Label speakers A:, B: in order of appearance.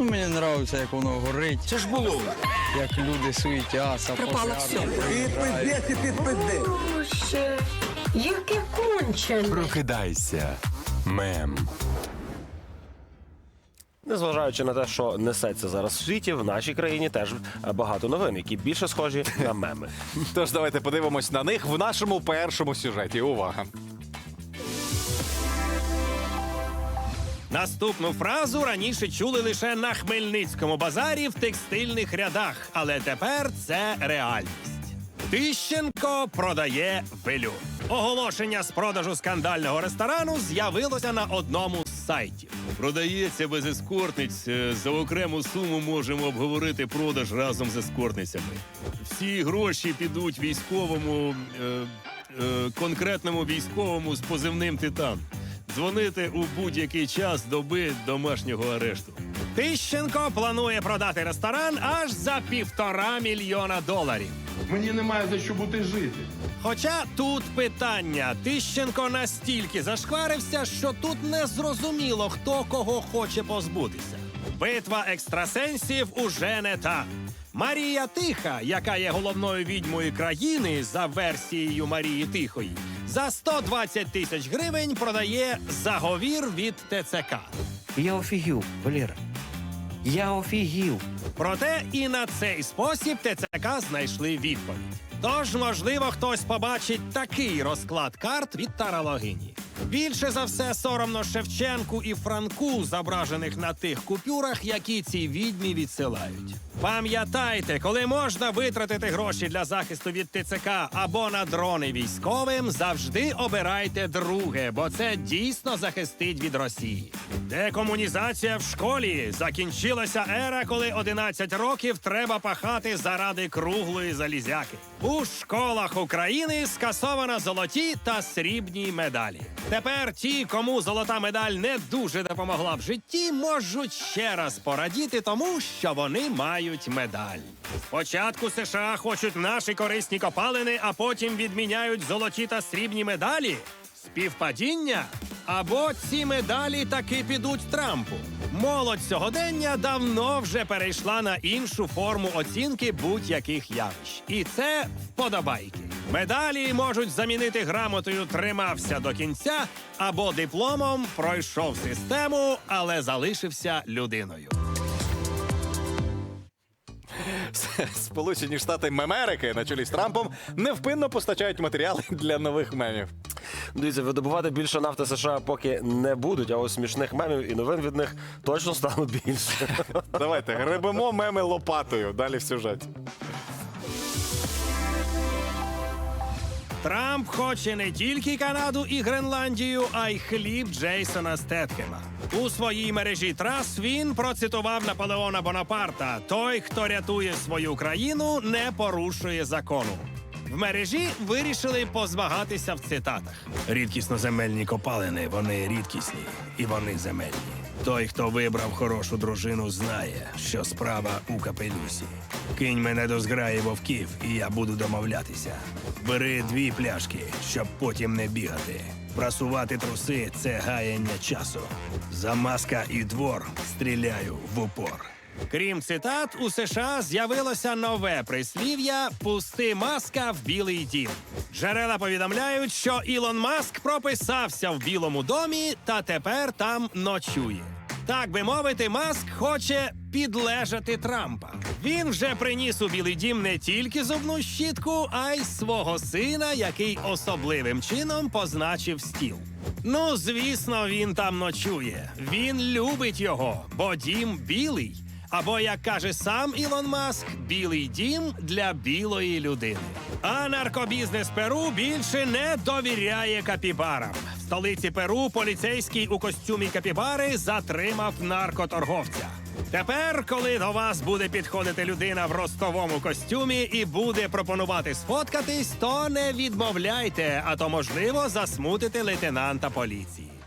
A: Ну, мені подобається, як воно горить,
B: Це ж було.
A: як люди суетяться.
C: Пропало все.
A: приїжджають.
D: Боже, яке кончене.
E: Прокидайся. Мем.
F: Незважаючи на те, що несеться зараз в світі, в нашій країні теж багато новин, які більше схожі на меми.
G: Тож давайте подивимось на них в нашому першому сюжеті. Увага!
H: Наступну фразу раніше чули лише на Хмельницькому базарі в текстильних рядах, але тепер це реальність. Тищенко продає велю. Оголошення з продажу скандального ресторану з'явилося на одному з сайтів. Продається без ескортниць. Е, За окрему суму можемо обговорити продаж разом з ескортницями. Всі гроші підуть військовому, е, е, конкретному військовому з позивним Титан. Дзвонити у будь-який час доби домашнього арешту. Тищенко планує продати ресторан аж за півтора мільйона доларів.
I: Мені немає за що бути жити.
H: Хоча тут питання: Тищенко настільки зашкварився, що тут не зрозуміло, хто кого хоче позбутися. Битва екстрасенсів уже не та. Марія Тиха, яка є головною відьмою країни за версією Марії Тихої, за 120 тисяч гривень продає заговір від ТЦК.
B: Я офігів, Валера. Я офігів.
H: Проте і на цей спосіб ТЦК знайшли відповідь. Тож, можливо, хтось побачить такий розклад карт від тарологині. Більше за все соромно Шевченку і Франку, зображених на тих купюрах, які ці відьмі відсилають. Пам'ятайте, коли можна витратити гроші для захисту від ТЦК або на дрони військовим, завжди обирайте друге, бо це дійсно захистить від Росії. Декомунізація в школі закінчилася ера, коли 11 років треба пахати заради круглої залізяки. У школах України скасовано золоті та срібні медалі. Тепер ті, кому золота медаль не дуже допомогла в житті, можуть ще раз порадіти тому, що вони мають медаль. Спочатку США хочуть наші корисні копалини, а потім відміняють золоті та срібні медалі. Співпадіння? Або ці медалі таки підуть Трампу. Молодь сьогодення давно вже перейшла на іншу форму оцінки будь-яких явищ. І це вподобайки. Медалі можуть замінити грамотою тримався до кінця або дипломом пройшов систему, але залишився людиною.
G: Сполучені Штати Америки на чолі з Трампом невпинно постачають матеріали для нових мемів.
F: Дивіться, видобувати більше нафти США поки не будуть, а ось смішних мемів і новин від них точно стане більше.
G: Давайте гребемо меми лопатою. Далі в сюжеті.
H: Трамп хоче не тільки Канаду і Гренландію, а й хліб Джейсона Стетхема. У своїй мережі трас він процитував Наполеона Бонапарта: той, хто рятує свою країну, не порушує закону. В мережі вирішили позмагатися в цитатах. Рідкісноземельні копалини, вони рідкісні і вони земельні. Той, хто вибрав хорошу дружину, знає, що справа у капелюсі. Кинь мене до зграї вовків, і я буду домовлятися. Бери дві пляшки, щоб потім не бігати. Прасувати труси це гаяння часу. Замаска і двор стріляю в упор. Крім цитат, у США з'явилося нове прислів'я Пусти маска в білий дім. Джерела повідомляють, що Ілон Маск прописався в Білому домі та тепер там ночує. Так би мовити, Маск хоче підлежати Трампа. Він вже приніс у Білий дім не тільки зубну щітку, а й свого сина, який особливим чином позначив стіл. Ну, звісно, він там ночує. Він любить його, бо дім білий. Або, як каже сам Ілон Маск, білий дім для білої людини. А наркобізнес Перу більше не довіряє капібарам. В столиці Перу поліцейський у костюмі капібари затримав наркоторговця. Тепер, коли до вас буде підходити людина в ростовому костюмі і буде пропонувати сфоткатись, то не відмовляйте, а то можливо засмутити лейтенанта поліції.